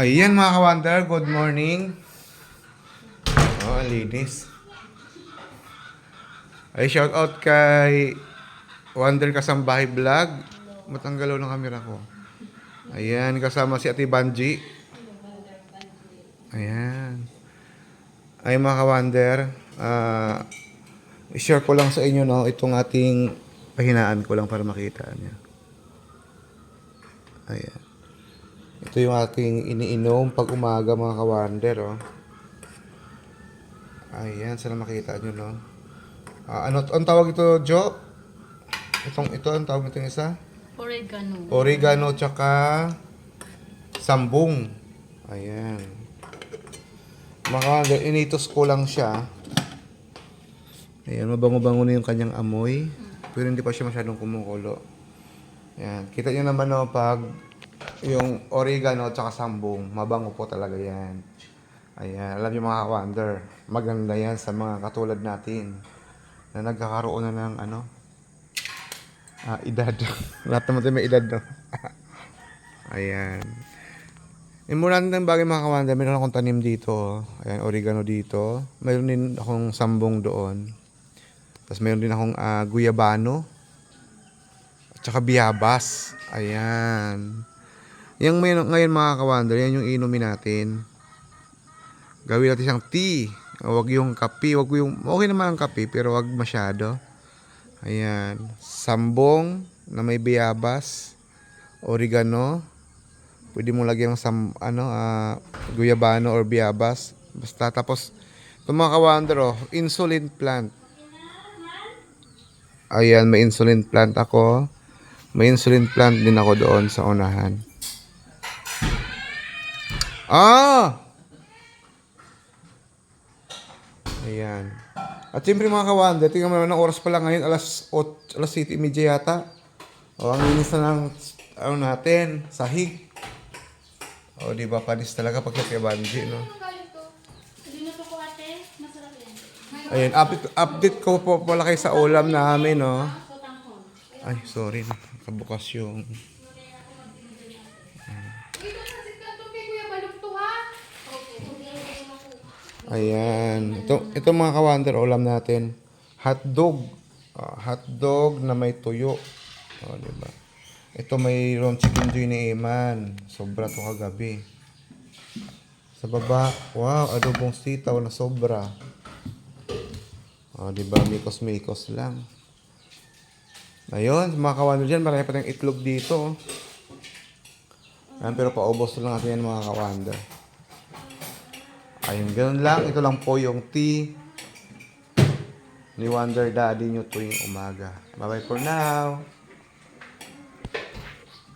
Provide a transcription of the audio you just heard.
Ayan mga kawander, good morning. Oh, linis. Ay, shout out kay Wonder Kasambahay Vlog. Matanggalaw ng camera ko. Ayan, kasama si Ate Banji. Ayan. Ay mga kawander, ah, i-share ko lang sa inyo no, itong ating pahinaan ko lang para makita niyo. Ayan. Ito yung aking iniinom pag umaga mga kawander, oh. Ayan, sana makita nyo, no? Ah, ano, ang tawag ito, Jo? Itong, ito, ang tawag itong isa? Oregano. Oregano, tsaka sambong. Ayan. Mga kawander, initos ko lang siya. Ayan, mabango-bango na yung kanyang amoy. Pero hindi pa siya masyadong kumukulo. Ayan. Kita nyo naman no, pag yung oregano at sambong, mabango po talaga yan. Ayan. Alam niyo mga ka-wonder, maganda yan sa mga katulad natin na nagkakaroon na ng ano, ah, edad. Lahat naman tayo may edad, no? Ayan. Importante ng bagay mga ka-wonder, meron akong tanim dito. Ayan, oregano dito. Meron din akong sambong doon. Tapos meron din akong ah, guyabano. At saka biyabas. Ayan. Yung may, ngayon mga kawander, yan yung inumin natin. Gawin natin siyang tea. Huwag yung kape. Huwag yung, okay naman ang kape, pero wag masyado. Ayan. Sambong na may biyabas. Oregano. Pwede mo lagyan ng sam, ano, ah, guyabano or biyabas. Basta tapos, itong mga kawander, oh, insulin plant. Ayan, may insulin plant ako. May insulin plant din ako doon sa unahan. Ah! Ayan. At siyempre mga kawander, tingnan mo naman ang oras pa lang ngayon, alas 8, alas 7.30 yata. O, ang linis na ng, ano natin, sahig. O, di ba, panis talaga pag kay Banji, no? Ayan, update, update ko po pala kayo sa ulam namin, no? Ay, sorry, nakabukas yung... Ayan. Ito, ito mga kawander, ulam natin. Hotdog. Ah, hotdog na may tuyo. O, di ba? Ito mayroon chicken joy ni Iman. Sobra to kagabi. Sa baba, wow, adobong sitaw na sobra. O, di ba? Mikos-mikos lang. Ayun, mga kawander dyan, marami pa tayong itlog dito. oh. Ayan, pero paubos lang natin yan mga kawander. Ayun, ganun lang. Ito lang po yung tea ni Wonder Daddy nyo tuwing umaga. Bye-bye for now.